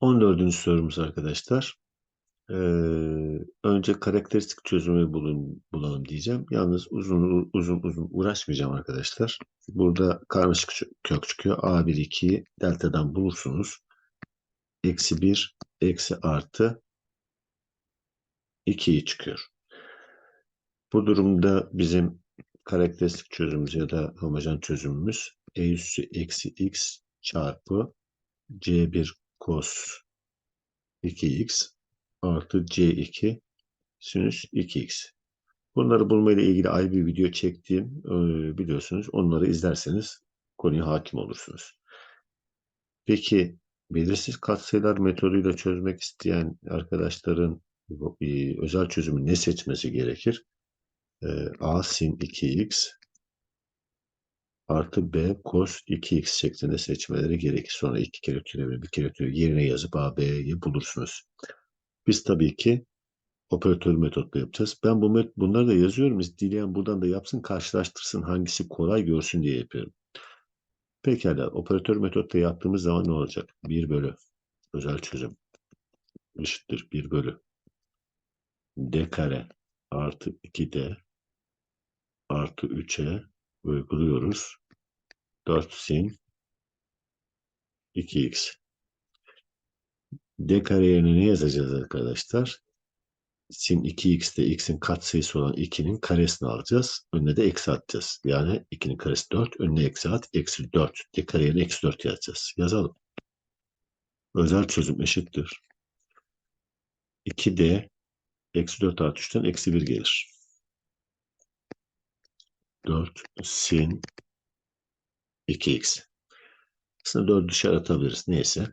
14. sorumuz arkadaşlar. Ee, önce karakteristik çözümü bulun, bulalım diyeceğim. Yalnız uzun uzun uzun uğraşmayacağım arkadaşlar. Burada karmaşık kök çıkıyor. A1 2'yi delta'dan bulursunuz. Eksi 1 eksi artı 2'yi çıkıyor. Bu durumda bizim karakteristik çözümümüz ya da homojen çözümümüz e üssü eksi x çarpı c1 cos 2x artı c2 sinüs 2x. Bunları bulmayla ilgili ayrı bir video çektiğim e, biliyorsunuz. Onları izlerseniz konuya hakim olursunuz. Peki belirsiz katsayılar metoduyla çözmek isteyen arkadaşların e, özel çözümü ne seçmesi gerekir? E, A sin 2x artı B cos 2x şeklinde seçmeleri gerekir. Sonra iki kere türevi, bir kere türevi yerine yazıp A, B'yi bulursunuz. Biz tabii ki operatör metotla yapacağız. Ben bu met bunları da yazıyorum. Dileyen buradan da yapsın, karşılaştırsın, hangisi kolay görsün diye yapıyorum. Pekala, operatör metotla yaptığımız zaman ne olacak? 1 bölü özel çözüm eşittir 1 bölü d kare artı 2d artı 3'e uyguluyoruz. 4 sin 2x. D kare yerine ne yazacağız arkadaşlar? Sin 2x'te x'in katsayısı olan 2'nin karesini alacağız. Önüne de eksi atacağız. Yani 2'nin karesi 4. Önüne eksi at. Eksi 4. D kare yerine eksi 4 yazacağız. Yazalım. Özel çözüm eşittir. 2D eksi 4 artı 3'ten eksi 1 gelir. 4 sin 2x. Aslında 4 dışarı atabiliriz. Neyse.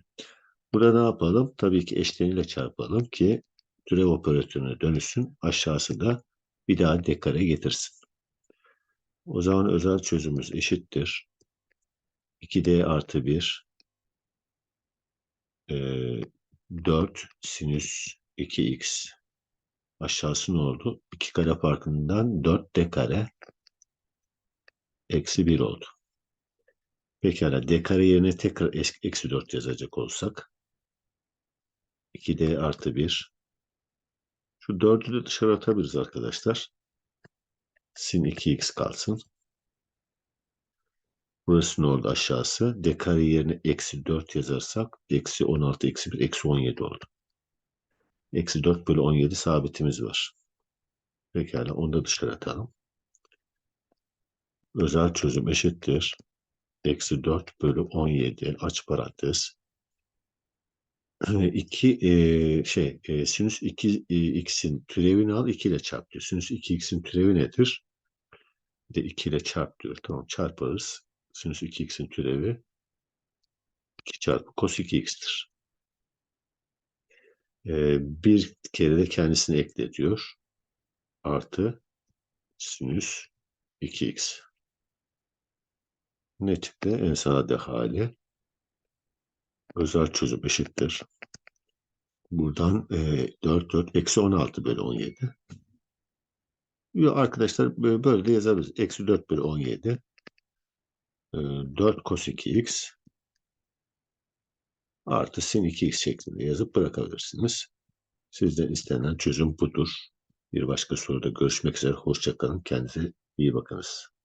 Burada ne yapalım? Tabii ki eşleniyle çarpalım ki türev operatörüne dönüşsün. Aşağısı da bir daha dekare getirsin. O zaman özel çözümümüz eşittir. 2d artı 1 e, 4 sinüs 2x aşağısı ne oldu? 2 kare farkından 4 d kare eksi 1 oldu. Pekala d kare yerine tekrar eksi 4 yazacak olsak 2d artı 1 şu 4'ü de dışarı atabiliriz arkadaşlar. Sin 2x kalsın. Burası ne oldu aşağısı? D kare yerine eksi 4 yazarsak eksi 16 eksi 1 eksi 17 oldu. Eksi 4 bölü 17 sabitimiz var. Pekala onu da dışarı atalım. Özel çözüm eşittir. Eksi 4 bölü 17 aç parantez 2 e, şey e, sinüs 2 e, x'in türevini al 2 ile çarp diyor. Sinüs 2 x'in türevi nedir? De 2 ile çarp diyor. Tamam çarparız. Sinüs 2 x'in türevi 2 çarpı cos 2 x'tir. E, bir kere de kendisini ekle diyor. Artı sinüs 2x. Ne çıktı? En sade hali özel çözüm eşittir. Buradan e, 4 4 eksi 16 bölü 17. Yo, arkadaşlar böyle de yazabiliriz. Eksi 4 bölü 17. E, 4 cos 2x artı sin 2x şeklinde yazıp bırakabilirsiniz. Sizden istenen çözüm budur. Bir başka soruda görüşmek üzere. Hoşçakalın. Kendinize iyi bakınız.